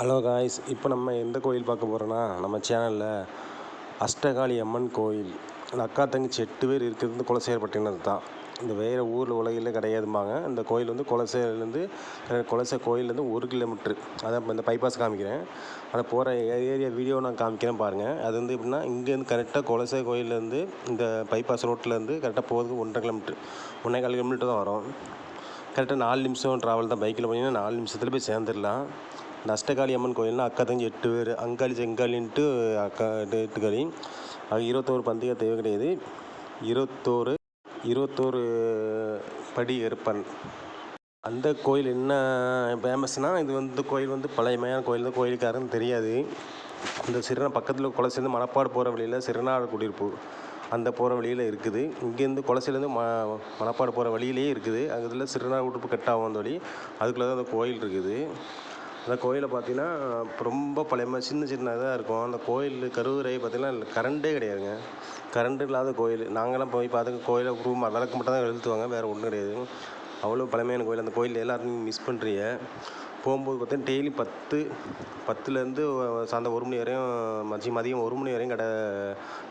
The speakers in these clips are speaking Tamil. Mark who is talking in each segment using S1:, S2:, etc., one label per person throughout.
S1: ஹலோ காய்ஸ் இப்போ நம்ம எந்த கோயில் பார்க்க போகிறோன்னா நம்ம சேனலில் அஷ்டகாளி அம்மன் கோயில். இந்த அக்கா தங்கச்சி எட்டு பேர் இருக்கிறது வந்து குலசேகரப்பட்டினம் தான். இந்த வேறு ஊரில் உலகில் கிடையாதும்பாங்க. இந்த கோயில் வந்து குலசேரிலேருந்து குலசே கோயிலேருந்து ஒரு கிலோமீட்ரு அதான் இப்போ இந்த பைபாஸ் காமிக்கிறேன். அதை போகிற ஏரியா வீடியோ நான் காமிக்கிறேன் பாருங்கள் அது வந்து எப்படின்னா இங்கேருந்து கரெக்டாக குலசே கோயிலேருந்து இந்த பைபாஸ் ரோட்லேருந்து கரெக்டாக போகிறதுக்கு ஒன்றரை கிலோமீட்ரு ஒன்றே கால் கிலோமீட்டர் தான் வரும். கரெக்டாக நாலு நிமிஷம் ட்ராவல் தான் பைக்கில் போனீங்கன்னா நாலு நிமிஷத்தில் போய் சேர்ந்துடலாம். நஷ்டகாளி அம்மன் கோயில்னா அக்கா தங்கி எட்டு பேர். அங்காளி செங்காளின்ட்டு அக்கா எட்டுக்காளி. அது இருபத்தோரு பந்தய தேவை கிடையாது. இருபத்தோரு இருபத்தோரு படி எருப்பன் அந்த கோயில் என்ன ஃபேமஸ்னால் இது வந்து கோயில் வந்து பழையமையான கோயில் தான். கோயிலுக்காரன்னு தெரியாது. இந்த சிறுனா பக்கத்தில் குளசிலேருந்து மணப்பாடு போகிற வழியில் சிறுநாடு குடியிருப்பு. அந்த போகிற வழியில் இருக்குது. இங்கேருந்து குலசையிலேருந்து ம மணப்பாடு போகிற வழியிலேயே இருக்குது. அங்கே இதில் சிறுநாடு குடியிருப்பு கட்டாகும் அந்த வழி. அதுக்குள்ளே தான் அந்த கோயில் இருக்குது. அந்த கோயிலை பார்த்தீங்கன்னா ரொம்ப பழையமாக சின்ன சின்னதாக இருக்கும். அந்த கோயில் கருவறை பார்த்தீங்கன்னா கரண்டே கிடையாதுங்க. கரண்ட் இல்லாத கோயில். நாங்களாம் போய் பார்த்துக்க கோயிலை ரூம் விளக்கு மட்டும் தான் எழுத்துவாங்க வேறு ஒன்றும் கிடையாது. அவ்வளோ பழமையான கோயில். அந்த கோயில் எல்லாத்தையும் மிஸ் பண்ணுறீங்க போகும்போது பார்த்தீங்கன்னா டெய்லி பத்து பத்துலேருந்து சாயந்தரம் ஒரு மணி வரையும் மதியம் மதியம் ஒரு மணி வரையும் கடை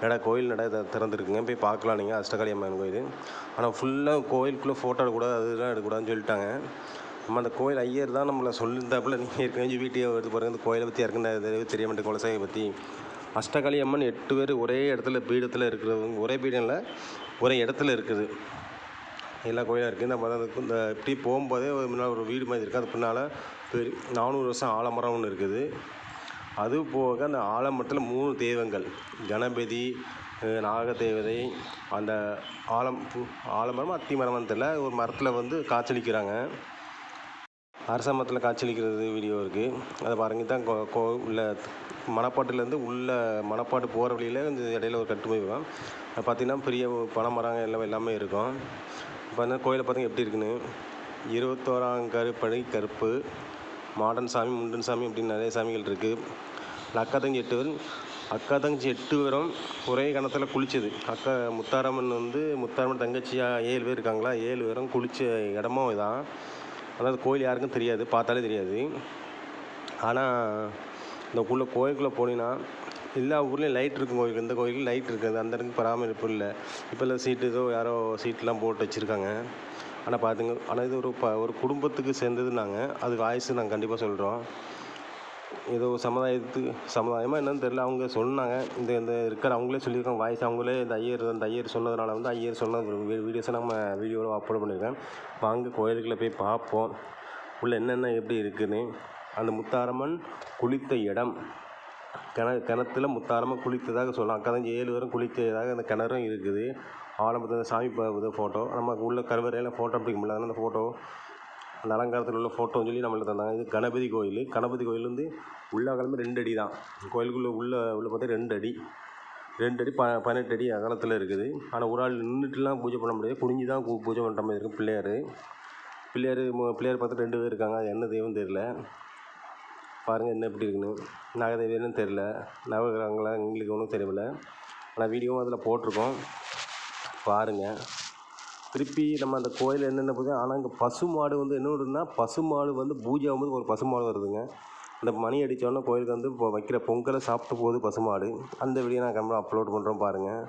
S1: நட கோயில் நடை திறந்துருக்குங்க. போய் பார்க்கலாம் நீங்கள் அஷ்டகாளி அம்மன் கோயில். ஆனால் ஃபுல்லாக கோயிலுக்குள்ளே ஃபோட்டோ எடுக்கூடாது அதெல்லாம் எடுக்கக்கூடாதுன்னு சொல்லிட்டாங்க. நம்ம அந்த கோயில் ஐயர் தான் நம்மளை சொல்லியிருந்தாப்புல நீங்கள் ஏற்கனவே வீட்டையே எடுத்து பாருங்கள் அந்த கோயிலை பற்றி யாருக்குன்னு தெரிய மாட்டேன் குலசாயை பற்றி அஷ்டகாளி அம்மன் எட்டு பேர் ஒரே இடத்துல பீடத்தில் இருக்கிறவங்க ஒரே பீடம் இல்லை ஒரே இடத்துல இருக்குது. எல்லா கோயிலாக இருக்குது நம்ம அந்த இந்த இப்படி போகும்போதே ஒரு முன்னால் ஒரு வீடு மாதிரி இருக்குது அது பின்னால் பெரிய நானூறு வருஷம் ஆலமரம் ஒன்று இருக்குது. அது போக அந்த ஆலமரத்தில் மூணு தெய்வங்கள். கணபதி அஹ் நாகதேவதை அந்த ஆலம் பூ- ஆலமரம் அத்தி மரம்னு தெரியல. ஒரு மரத்தில் வந்து காய்ச்சலிக்கிறாங்க அரச மரத்தில் காய்ச்சலிக்கிறது வீடியோ இருக்குது அதை பாருங்க தான் கோ கோ உள்ள மணப்பாட்டுலேருந்து உள்ள மணப்பாட்டு போகிற வழியில் இந்த இடையில ஒரு கட்டு போய் வரும் அது பார்த்தீங்கன்னா பெரிய பனை மரம் எல்லாம் எல்லாமே இருக்கும். இப்போ கோயிலை பார்த்திங்க எப்படி இருக்குன்னு இருபத்தோராம் கருப்படை கருப்பு மாடன் சாமி முண்டன் சாமி அப்படின்னு நிறைய சாமிகள் இருக்குது அக்கா தங்கச்சி எட்டு பேர் அக்கா தங்கச்சி எட்டு பேரும் ஒரே கணத்தில் குளிச்சது. அக்கா முத்தாரம்மன் வந்து முத்தாரம்மன் தங்கச்சியாக ஏழு பேர் இருக்காங்களா? ஏழு பேரும் குளித்த இடமும் இதான். அதாவது கோயில் யாருக்கும் தெரியாது பார்த்தாலே தெரியாது. ஆனால் இந்த உள்ள கோயிலுக்குள்ளே போனீங்கன்னா எல்லா ஊர்லேயும் லைட் இருக்கும் கோயிலுக்கு. இந்த கோயிலுக்கு லைட் இருக்காது. அந்த இடத்துக்கு பராமரிப்பு இல்லை. இப்போ இல்லை சீட்டு ஏதோ யாரோ சீட்லாம் போட்டு வச்சுருக்காங்க. ஆனால் பார்த்துங்க ஆனால் இது ஒரு ப ஒரு குடும்பத்துக்கு சேர்ந்தது நாங்கள் அது வாய்ஸ் நாங்கள் கண்டிப்பாக சொல்கிறோம் ஏதோ சமுதாயத்துக்கு சமுதாயமாக என்னன்னு தெரியல. அவங்க சொன்னாங்க. இந்த இந்த இருக்கிற அவங்களே சொல்லியிருக்காங்க. வாய்ஸ் அவங்களே இந்த ஐயர் அந்த ஐயர் சொன்னதுனால வந்து ஐயர் சொன்ன வீடியோஸை நம்ம வீடியோவில் அப்லோட் பண்ணியிருக்கேன். வாங்க கோயிலுக்குள்ளே போய் பார்ப்போம். உள்ளே என்னென்ன எப்படி இருக்குதுன்னு அந்த முத்தாரம்மன் குளித்த இடம். கிண கிணத்துல முத்தாரமாக குளித்ததாக சொல்லலாம். அக்கா தான் ஏழு பேரும் குளித்ததாக அந்த கிணறும் இருக்குது. ஆலம்பரத்தில் சாமி ஃபோட்டோ நம்ம உள்ள கருவறையில் ஃபோட்டோ பிடிக்க முடியல. அந்த ஃபோட்டோ அந்த அலங்காரத்தில் உள்ள ஃபோட்டோன்னு சொல்லி நம்மளுக்கு தந்தாங்க. இது கணபதி கோயில். கணபதி கோயில் வந்து உள்ள அகலமே ரெண்டு அடி தான். கோயிலுக்குள்ளே உள்ள உள்ள பார்த்தா ரெண்டு அடி. ரெண்டு அடி ப பதினெட்டு அடி அகலத்தில் இருக்குது. ஆனால் ஒரு ஆள் நின்றுட்டுலாம் பூஜை பண்ண முடியாது. குனிஞ்சு தான் பூ- பூஜை பண்ணுற மாதிரி இருக்கும் பிள்ளையார். பிள்ளையார் பிள்ளையார் பார்த்துட்டு ரெண்டு பேர் இருக்காங்க. அது என்ன தெய்வம் தெரியல. பாருங்கள் என்ன எப்படி இருக்குன்னு. நாகதேவியன்னு தெரில நவகிரகங்களா எங்களுக்கு ஒன்றும் தெரியல ஆனால் வீடியோவும் அதில் போட்டிருக்கோம். பாருங்கள் திருப்பி நம்ம அந்த கோயில் என்னென்ன பூஜை ஆனால் இங்கே பசுமாடு வந்து என்ன ஒன்றுனா பசுமாடு வந்து பூஜை ஆகும்போது ஒரு பசு மாடு வருதுங்க. இந்த மணி அடித்தோடனே கோயிலுக்கு வந்து இப்போ வைக்கிற பொங்கலை சாப்பிட்டு போகுது பசுமாடு. அந்த வீடியோ நான் கம்மியாக அப்லோட் பண்ணுறோம் பாருங்கள்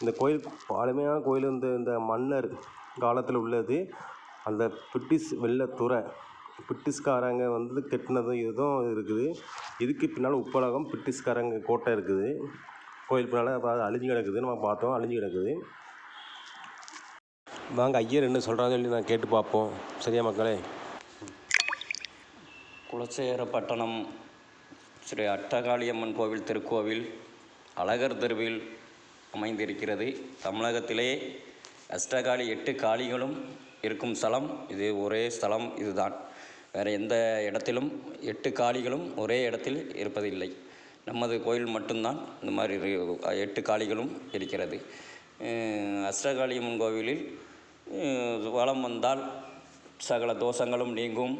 S1: இந்த கோயில் பழமையான கோயில் வந்து இந்த மன்னர் காலத்தில் உள்ளது. அந்த பிரிட்டிஷ் வெள்ளத்துறை பிரிட்டிஷ்காரங்க வந்து கெட்டினதும் இதுவும் இருக்குது. இதுக்கு பின்னால் உப்பலகம் பிரிட்டிஷ்காரங்க கோட்டை இருக்குது. கோயில் பின்னால் அது அழிஞ்சு கிடக்குது நம்ம பார்த்தோம் அழிஞ்சு கிடக்குது. வாங்க ஐயர் என்ன சொல்கிறாங்க சொல்லி நான் கேட்டு பார்ப்போம். சரியா மக்களே?
S2: குலசேகரப்பட்டணம் ஸ்ரீ அட்டகாளியம்மன் கோவில் திருக்கோவில் அழகர் தெருவில் அமைந்திருக்கிறது. தமிழகத்திலே அஷ்டகாளி எட்டு காளிகளும் இருக்கும் ஸ்தலம். இது ஒரே ஸ்தலம் இதுதான். வேறு எந்த இடத்திலும் எட்டு காளிகளும் ஒரே இடத்தில் இருப்பதில்லை. நமது கோயில் மட்டும்தான் இந்த மாதிரி எட்டு காளிகளும் இருக்கிறது. அஷ்டகாளியம்மன் கோவிலில் வளம் வந்தால் சகல தோஷங்களும் நீங்கும்.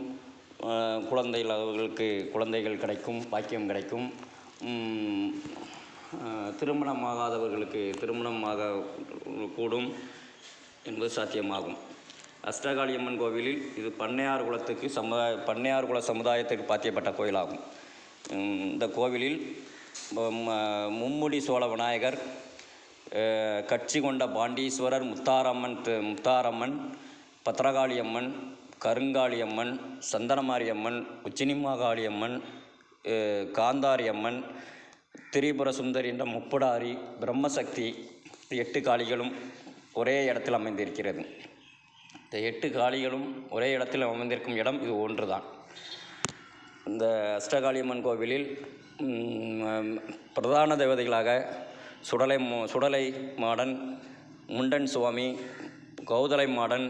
S2: குழந்தை இல்லாதவர்களுக்கு அவர்களுக்கு குழந்தைகள் கிடைக்கும் பாக்கியம் கிடைக்கும். திருமணம் ஆகாதவர்களுக்கு திருமணமாகாதவர்களுக்கு திருமணமாக கூடும் என்பது சாத்தியமாகும். அஷ்டகாளியம்மன் கோவிலில் இது பண்ணையார் குலத்துக்கு சமுதாய பண்ணையார் குல சமுதாயத்திற்கு பாத்தியப்பட்ட கோயிலாகும். இந்த கோவிலில் மும்முடி சோழ விநாயகர் கட்சி கொண்ட பாண்டீஸ்வரர் முத்தாரம்மன் முத்தாரம்மன் பத்திரகாளியம்மன் கருங்காளியம்மன் சந்தனமாரியம்மன் உச்சினிமாகாளியம்மன் காந்தாரியம்மன் திரிபுர சுந்தரி என்ற முப்படாரி பிரம்மசக்தி எட்டு காளிகளும் ஒரே இடத்தில் அமைந்திருக்கிறது. இந்த எட்டு காளிகளும் ஒரே இடத்தில் அமைந்திருக்கும் இடம் இது ஒன்றுதான். இந்த அஷ்டகாளியம்மன் கோவிலில் பிரதான தேவதைகளாக சுடலை சுடலை மாடன் முண்டன் சுவாமி கௌதலை மாடன்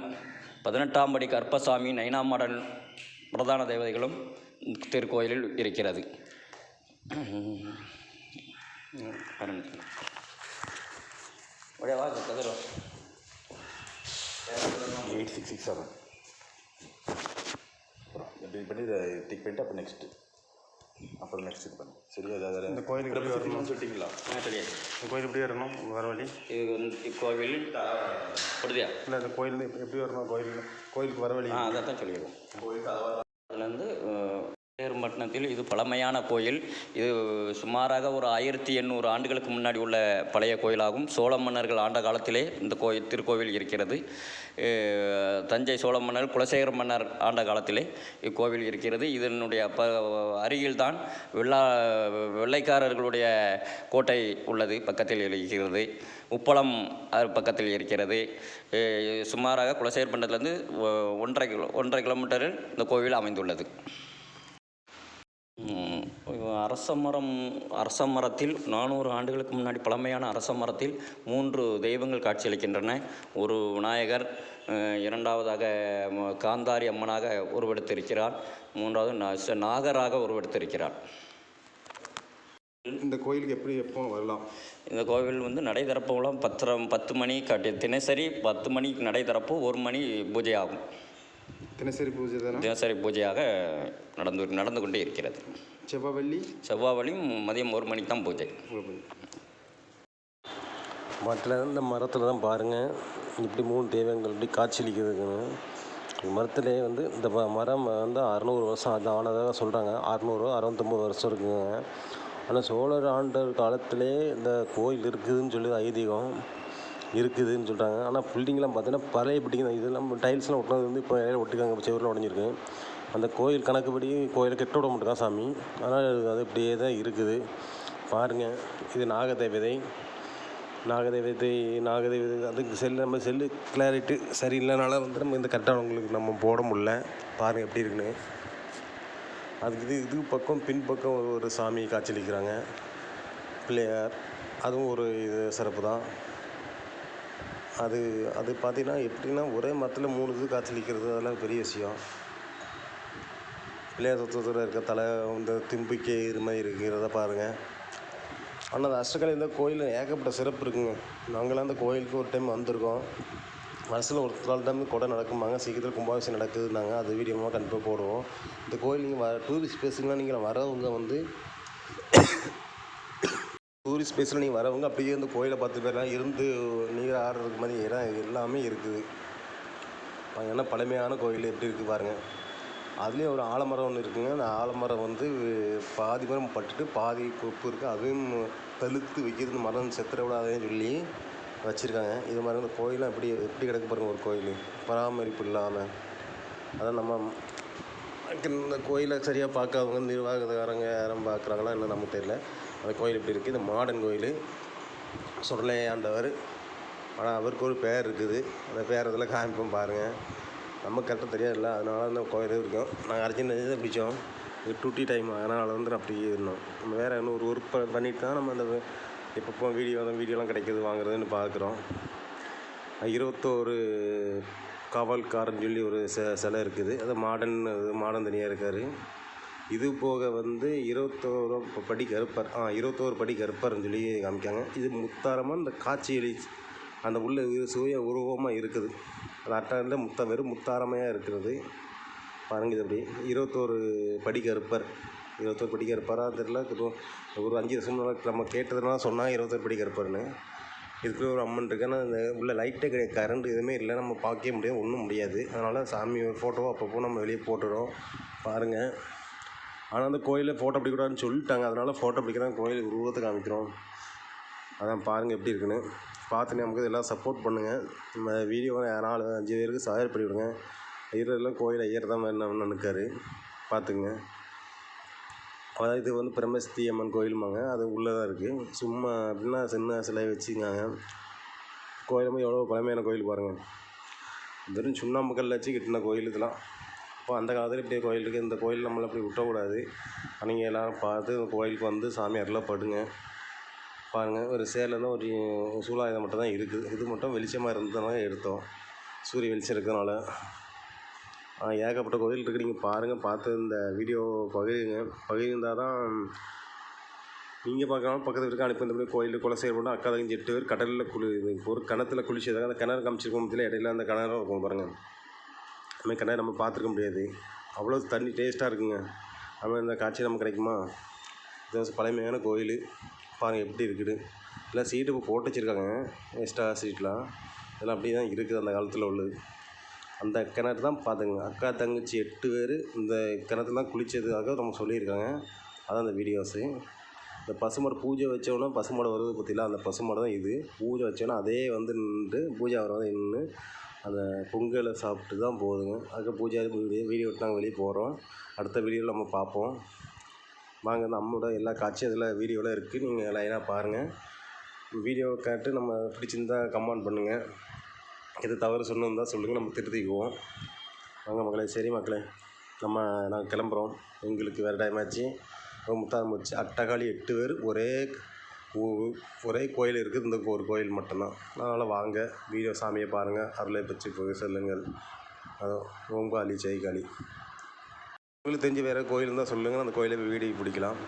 S2: பதினெட்டாம் படி கற்பசாமி நைனா மாடன் பிரதான தேவதைகளும் திருக்கோயிலில் இருக்கிறது.
S3: எயிட் சிக்ஸ் சிக்ஸ் செவன் பண்ணி டிக் பண்ணிட்டு அப்புறம் நெக்ஸ்ட்டு அப்புறம் நெக்ஸ்ட் இது பண்ணு சரியா? அதாவது
S1: இந்த கோயிலுக்கு எப்படி வரணும்?
S3: சொல்லிட்டீங்களா
S2: தெரியாது
S1: இந்த கோயில் எப்படி வரணும்? வர வழி?
S2: இது வந்து இக்கோவில் படுதியா?
S1: இல்லை இந்த கோயில் எப்படி வரணும்? கோயில் கோயிலுக்கு வர வழி
S2: ஆ அதை தான் சொல்லிடுவோம் அதுலேருந்து சேரும்பட்டினத்தில் இது பழமையான கோயில். இது சுமாராக ஒரு ஆயிரத்தி எண்ணூறு ஆண்டுகளுக்கு முன்னாடி உள்ள பழைய கோயிலாகும். சோழ மன்னர்கள் ஆண்ட காலத்திலே இந்த கோயில் திருக்கோவில் இருக்கிறது. தஞ்சை சோழ மன்னர் குலசேகர மன்னர் ஆண்ட காலத்திலே இக்கோவில் இருக்கிறது. இதனுடைய ப அருகில்தான் வெள்ளா வெள்ளைக்காரர்களுடைய கோட்டை உள்ளது பக்கத்தில் இருக்கிறது. உப்பளம் பக்கத்தில் இருக்கிறது. சுமாராக குலசேகர் மண்டலத்திலிருந்து ஒன்றரை கிலோ ஒன்றரை கிலோமீட்டரில் இந்த கோவில் அமைந்துள்ளது. அரச மரம் அரச மரத்தில் நானூறு ஆண்டுகளுக்கு முன்னாடி பழமையான அரச மரத்தில் மூன்று தெய்வங்கள் காட்சியளிக்கின்றன. ஒரு விநாயகர் இரண்டாவதாக காந்தாரி அம்மனாக உருவெடுத்திருக்கிறார். மூன்றாவது நாகராக உருவெடுத்திருக்கிறார்.
S1: இந்த கோயிலுக்கு எப்படி எப்போ வரலாம்?
S2: இந்த கோவில் வந்து நடை திறப்புலாம் பத்தரை பத்து மணி காட்டி தினசரி பத்து மணிக்கு நடை திறப்பு ஒரு மணி பூஜை ஆகும்.
S1: தினசரி பூஜை தானே?
S2: தினசரி பூஜையாக நடந்து நடந்து கொண்டே இருக்கிறது.
S1: செவ்வாய்
S2: செவ்வாவளியும் மதியம் ஒரு மணிக்கு தான் பூஜை.
S1: மரத்தில் இந்த மரத்தில் தான் பாருங்கள் இப்படி மூணு தெய்வங்கள் இப்படி காட்சியளிக்குதுன்னு மரத்திலே வந்து இந்த மரம் வந்து அறநூறு வருஷம் அது ஆனதாக சொல்கிறாங்க அறநூறு அறுபத்தொம்பது வருஷம் இருக்குங்க. ஆனால் சோழர் ஆண்டர் காலத்திலே இந்த கோயில் இருக்குதுன்னு சொல்லி ஐதீகம். இருக்குதுன்னு சொல்கிறாங்க ஆனால் பில்டிங்லாம் பார்த்தீங்கன்னா பழைய பில்டிங் தான். இதெல்லாம் டைல்ஸ்லாம் ஒட்டினது வந்து இப்போ இடையில ஒட்டிக்காங்க செவரில் உடஞ்சிருக்கு. அந்த கோயில் கணக்குப்படி கோயிலை கெட்ட விட மாட்டேங்கான் சாமி. ஆனால் அது இப்படியே தான் இருக்குது. பாருங்கள் இது நாகதேவதை. நாகதேவதை நாகதேவதை. அதுக்கு செல்லு நம்ம செல்லு கிளாரிட்டி சரியில்லைனால வந்து நம்ம இந்த கரெக்டாக உங்களுக்கு நம்ம போட முடில பாருங்கள் எப்படி இருக்குன்னு. அதுக்கு இது இது பக்கம் பின்பக்கம் ஒரு ஒரு சாமி காட்சியளிக்கிறாங்க. பிள்ளையார். அதுவும் ஒரு இது சிறப்பு தான். அது அது பார்த்தீங்கன்னா எப்படின்னா ஒரே மரத்தில் மூணு இது காய்ச்சலிக்கிறது அதெல்லாம் பெரிய விஷயம். பிள்ளையார் தத்துவத்தில் இருக்க தலை இந்த திம்பிக்கை இது மாதிரி இருக்கிறத பாருங்கள் ஆனால் அந்த அஷ்டகலை இந்த ஏகப்பட்ட சிறப்பு இருக்குங்க. நாங்களாம் அந்த கோயிலுக்கு ஒரு டைம் வந்திருக்கோம். வருஷத்தில் ஒரு நாள் டைம் கொடை நடக்குமாங்க சீக்கிரத்தில் கும்பாபிஷேகம் நடக்குதுன்னாங்க. அது வீடியோமாக கண்டிப்பாக போடுவோம். இந்த கோயில் நீங்கள் வர டூரிஸ்ட் பிளேஸுங்களாம் நீங்கள் வரவங்க வந்து டூரிஸ்ட் பிளேஸில் நீங்கள் வரவங்க அப்படியே இந்த கோயிலை பார்த்து போயிடலாம் இருந்து நீர் ஆடுறதுக்கு மாதிரி இடம் எல்லாமே இருக்குது. ஏன்னா பழமையான கோயில் எப்படி இருக்குது பாருங்கள் அதுலேயும் ஒரு ஆலமரம் ஒன்று இருக்குங்க. அந்த ஆலமரம் வந்து பாதி மரம் பட்டுட்டு பாதி கொப்பு இருக்குது அதையும் தழுத்து வைக்கிறது மரம் செத்துற விடாதேன்னு சொல்லி வச்சுருக்காங்க. இது மாதிரி இந்த கோயிலாம் எப்படி எப்படி கிடக்கு பாருங்கள் ஒரு கோயில். பராமரிப்பு இல்லாமல் அதான் நம்ம இந்த கோயிலை சரியாக பார்க்காதவங்க நிர்வாகக்காரங்க யாரும் பார்க்குறாங்களா என்ன நமக்கு தெரியல. அந்த கோயில் இப்படி இருக்குது இந்த மாடன் கோயில். சுடலை ஆண்டவர். ஆனால் அவருக்கு ஒரு பேர் இருக்குது. அந்த பேர் இதில் காமிப்போம் பாருங்கள் நம்ம கரெக்டாக தெரியாதுல்ல அதனால அந்த கோயில் இருக்கும். நாங்கள் அர்ஜென்ட் தான் பிடிச்சோம். இது டூட்டி டைம் அதனால் வந்து அப்படி இருந்தோம். நம்ம வேறு இன்னும் ஒரு ஒர்க் பண்ணிட்டு தான் நம்ம அந்த இப்போ வீடியோ வீடியோலாம் கிடைக்கிது வாங்குறதுன்னு பார்க்குறோம் இருபத்தோரு கவல்காரன்னு சொல்லி ஒரு செ சிலை இருக்குது. அது மாடன் மாடன் தனியாக இருக்கார். இது போக வந்து இருபத்தோரு படி கருப்பர் ஆ இருபத்தோரு படி கருப்பர்னு சொல்லி காமிக்காங்க. இது முத்தாரமாக இந்த காட்சி எலி அந்த உள்ள சுய உருவமாக இருக்குது. அது அட்டாரில் முத்த வெறும் முத்தாரமையாக இருக்கிறது. பாருங்க இது அப்படி. இருபத்தோரு படி கருப்பர். இருபத்தோரு படி கருப்பராக தெரியல. ஒரு அஞ்சு வருஷம் முன்னாடி நம்ம கேட்டதுனால சொன்னாங்க இருபத்தோரு படி கருப்பர்னு. இதுக்கு ஒரு அம்மன் இருக்குது ஆனால் அந்த உள்ள லைட்டே கிடையாது கரண்ட் எதுவுமே இல்லை. நம்ம பார்க்கவே முடியாது. ஒன்றும் முடியாது. அதனால் சாமி ஃபோட்டோவை அப்பப்போ நம்ம வெளியே போட்டுறோம். பாருங்கள் ஆனால் அந்த கோயிலில் ஃபோட்டோ பிடிக்கூடாதுன்னு சொல்லிட்டாங்க. அதனால் ஃபோட்டோ பிடிக்க தான் கோயில் உருவத்தை காமிக்கிறோம். அதான் பாருங்கள் எப்படி இருக்குன்னு. பார்த்து நமக்கு எல்லாம் சப்போர்ட் பண்ணுங்கள் நம்ம வீடியோவை நாலு அஞ்சு பேருக்கு ஷேர் பண்ணி விடுங்க. ஐயரெல்லாம் கோயில் ஐயர் தான் வேணும்னு நினைக்காரு பார்த்துங்க அதாவது இது வந்து பிரம்மஸ்தி அம்மன் கோயிலுமாங்க அது உள்ளே தான் இருக்குது சும்மா அப்படின்னா சின்ன சிலை வச்சுருக்காங்க கோயில் எவ்வளோ பழமையான கோயில் பாருங்கள் வெறும் சுண்ணாம்பக்கல்ல வச்சு கட்டின கோயில் இதெல்லாம். அப்போ அந்த காலத்தில் இப்படி கோயில் இருக்குது இந்த கோயில் நம்மளை அப்படி விட்டக்கூடாது. நீங்கள் எல்லோரும் பார்த்து கோயிலுக்கு வந்து சாமி அருளப்படுங்க பாருங்கள் ஒரு சேரில் தான் ஒரு சூலாயுதம் மட்டும் தான் இருக்குது இது மட்டும் வெளிச்சமாக இருந்ததுனால எடுத்தோம். சூரிய வெளிச்சம் இருக்கிறதுனால. ஏகப்பட்ட கோயில் இருக்குது நீங்கள் பாருங்கள் பார்த்து இந்த வீடியோ பகிருங்க. பகிர்ந்தால் தான் நீங்கள் பார்க்கலாம் பக்கத்து வீட்டுக்கு அனுப்பி இந்த மாதிரி கோயில் குலை செய்யப்பட்டு அக்கா தங்கச்சி எட்டு பேர் கடலில் குளி ஒரு கிணத்துல குளிச்சதாக அந்த கிணறு காமிச்சிருக்கோம் இடையில அந்த கிணறு இருக்கும் பாருங்கள் அந்த கண்ணாடி கிணறு நம்ம பார்த்துருக்க முடியாது. அவ்வளோ தண்ணி டேஸ்ட்டாக இருக்குங்க. அப்புறம் இந்த காட்சி நமக்கு கிடைக்குமா? இது பழமையான கோயில். பாருங்கள் எப்படி இருக்குது. எல்லாம் சீட்டு இப்போ போட்டு வச்சுருக்காங்க. எக்ஸ்ட்ரா சீட்லாம் இதெல்லாம் அப்படியே தான் இருக்குது அந்த காலத்தில் உள்ளது. அந்த கிணறு தான் பார்த்துங்க. அக்கா தங்கச்சி எட்டு பேர் இந்த கிணத்துல தான் குளித்ததுக்காக நம்ம சொல்லியிருக்காங்க. அதான் அந்த வீடியோஸு இந்த பசுமாடு பூஜை வச்சோன்னா பசுமாடு வருது பற்றிலாம் அந்த பசுமாடு தான் இது. பூஜை வச்சோன்னா அதே வந்து நின்று பூஜை வர வந்து நின்று அந்த பொங்கலை சாப்பிட்டு தான் போகுதுங்க. அதுக்கு பூஜை வீடியோ வீடியோ விட்டு நாங்கள் வெளியே போகிறோம் அடுத்த வீடியோவில் நம்ம பார்ப்போம். வாங்க நம்மளோட எல்லா காட்சியும் அதில் வீடியோவில் இருக்குது நீங்கள் லைனாக பாருங்கள் வீடியோ கேட்டு நம்ம பிடிச்சிருந்தா கமெண்ட் பண்ணுங்கள் எது தவறு சொன்னிருந்தால் சொல்லுங்கள் நம்ம திருத்திக்குவோம். வாங்க மக்களே சரி மக்களே நம்ம நாங்கள் கிளம்புறோம். எங்களுக்கு வேறு டைம் ஆச்சு. முத்தாரம் வச்சு அட்டகாளி எட்டு பேர். ஒரே ஒரே கோயில் இருக்குது. இந்த ஒரு கோயில் மட்டும்தான். அதனால் வாங்க. வீடியோ சாமியை பாருங்கள் அருளை பற்றி போய் சொல்லுங்கள். அதான் ஓங்காளி ஜெய்காளி உங்களுக்கு தெரிஞ்சு வேறு கோயில் இருந்தால் சொல்லுங்கள். அந்த கோயிலை வீடியோ பிடிக்கலாம்.